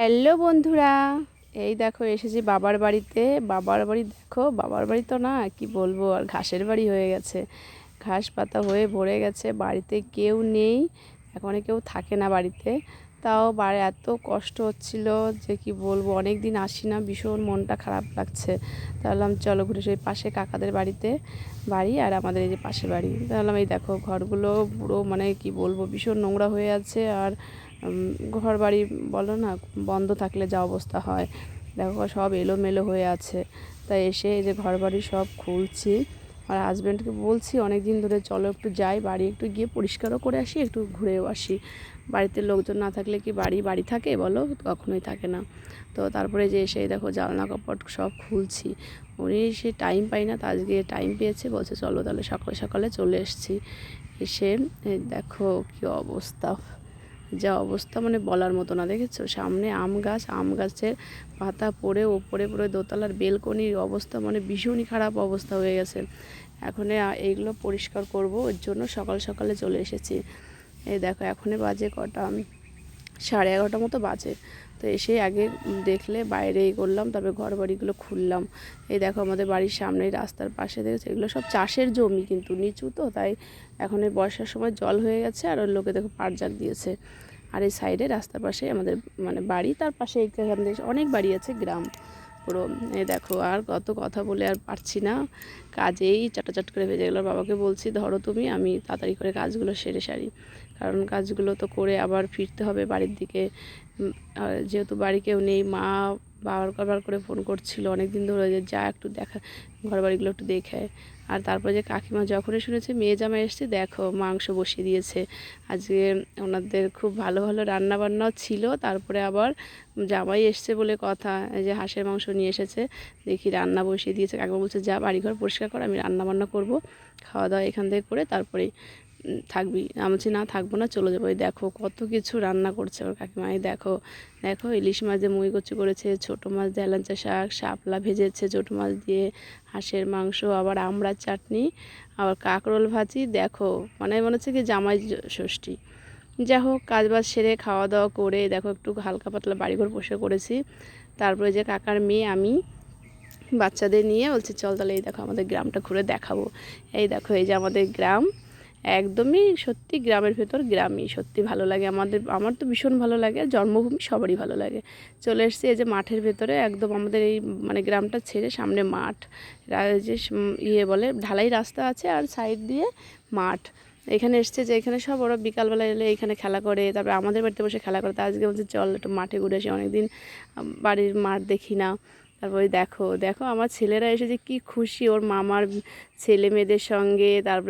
Hello বন্ধুরা, এই দেখো এসেছি বাবার বাড়িতে। বাবার বাড়ি দেখো, বাবার বাড়ি তো না, কি বলব, আর ঘাসের বাড়ি হয়ে গেছে। ঘাস পাতা হয়ে ভরে গেছে, বাড়িতে কেউ নেই, এখন কেউ থাকে না বাড়িতে। তাও বাড়ি এত কষ্ট হচ্ছিল যে কি বলব অনেক দিন আসি না, ভীষণ মনটা খারাপ লাগছে। তাহলাম চলো ঘুরে সেই পাশে কাকাদের বাড়িতে বাড়ি আর আমাদের এই যে পাশে বাড়ি। তাহলাম এই দেখো, ঘরগুলো পুরো মানে কি বলব, ভীষণ নোংরা হয়ে আছে আর ঘর বাড়ি বলো না, বন্ধ থাকলে যা অবস্থা হয়। দেখো, সব এলোমেলো হয়ে আছে। তাই এসে এই যে ঘর বাড়ি সব খুলছি। আর হাজব্যান্ডকে বলছি অনেক দিন ধরে চলো একটু যাই, বাড়ি একটু গিয়ে পরিষ্কারও করে আসি, একটু ঘুরেও আসি। বাড়িতে লোকজন না থাকলে কি বাড়ি বাড়ি থাকে বলো? কখনোই থাকে না। তো তারপরে যে এসে দেখো জানলা কাপড় সব খুলছি। উনি সে টাইম পাই না, তো আজকে টাইম পেয়েছে, বলছে চলো তাহলে সকালে সকালে চলে এসছি। এসে দেখো কী অবস্থা। যা অবস্থা মানে বলার মতো না, দেখেছ? সামনে আম গাছ, আম গাছের পাতা পড়ে, ওপরে পড়ে দোতলার বেলকনির অবস্থা মানে ভীষণই খারাপ অবস্থা হয়ে গেছে। এখন এইগুলো পরিষ্কার করব, ওর জন্য সকাল সকালে চলে এসেছি। এই দেখো, এখনই বাজে কটা, সাড়ে এগারোটা মতো বাজে। তো এসে আগে দেখলে বাইরে এই করলাম, তারপরে ঘর বাড়িগুলো খুললাম। এই দেখো আমাদের বাড়ির সামনে রাস্তার পাশে দেখেছে? এগুলো সব চাষের জমি কিন্তু, নিচু তো, তাই এখন এই বর্ষার সময় জল হয়ে গেছে আর ওর লোকে দেখো পার জাগ দিয়েছে। আর এই সাইডে রাস্তার পাশে আমাদের মানে বাড়ি, তার পাশে থেকে অনেক বাড়ি আছে, গ্রাম। পুরো, এই দেখো, আর কত কথা বলে আর পারছি না। কাজেই চাটাচাট করে ভেজে গেলো। বাবাকে বলছি, ধরো তুমি, আমি তাড়াতাড়ি করে কাজগুলো সেরে সারি। কারণ কাজগুলো তো করে আবার ফিরতে হবে বাড়ির দিকে। যেহেতু বাড়ি কেউ নেই, মা বাবার কবার করে ফোন করছিল। অনেক দিন ধরে যে যা একটু দেখা ঘর বাড়িগুলো একটু দেখে। আর তারপরে যে কাকিমা যখনই শুনেছে, মেয়ে জামাই এসছে, দেখো মাংস বসিয়ে দিয়েছে। আজকে ওনাদের খুব ভালো ভালো রান্না বান্নাও ছিল। তারপরে আবার জামাই এসছে বলে কথা যে হাঁসের মাংস নিয়ে এসেছে। দেখি রান্না বসিয়ে দিয়েছে। কাকিমা বলছে, যা বাড়িঘর পরিষ্কার কর, আমি রান্না বান্না করব। খাওয়া দাওয়া এখান থেকে করে তারপরেই থাকবি। আমি বলছি, না, থাকব না, চলে যাব। এই দেখো কত কিছু রান্না করছে ওর কাকিমা। এই দেখো দেখো ইলিশ মাছ দিয়ে মুই কচু করেছে, ছোটো মাছ দিয়ে এলাঞ্চা শাক, শাপলা ভেজেছে ছোটো মাছ দিয়ে, হাঁসের মাংস, আবার আমড়ার চাটনি, আবার কাঁকরোল ভাজি। দেখো মানে মনে হচ্ছে কি জামাই ষষ্ঠী। যা হোক কাজ বাজ সেরে খাওয়া দাওয়া করে, দেখো একটু হালকা পাতলা বাড়িঘর বসে করেছি। তারপরে যে কাকার মেয়ে, আমি বাচ্চাদের নিয়ে বলছি, চল তাহলে এই দেখো আমাদের গ্রামটা ঘুরে দেখাবো। এই দেখো, এই যে আমাদের গ্রাম। একদমই সত্যি গ্রামের ভেতর গ্রামই, সত্যি ভালো লাগে। আমাদের, আমার তো ভীষণ ভালো লাগে, জন্মভূমি সবারই ভালো লাগে। চলে এসছি এই যে মাঠের ভেতরে, একদম আমাদের এই মানে গ্রামটা ছেড়ে সামনে মাঠ। যে ইয়ে বলে, ঢালাই রাস্তা আছে আর সাইড দিয়ে মাঠ। এখানে এসছে যে এখানে সব ওরা বিকালবেলা এলে এখানে খেলা করে, তারপরে আমাদের বাড়িতে বসে খেলা করে। তা আজকে বলছে, চল একটু মাঠে ঘুরে আসি, অনেকদিন বাড়ির মাঠ দেখি না। তারপরে দেখো দেখো আমার ছেলেরা এসে যে কী খুশি, ওর মামার ছেলে মেয়েদের সঙ্গে, তারপরে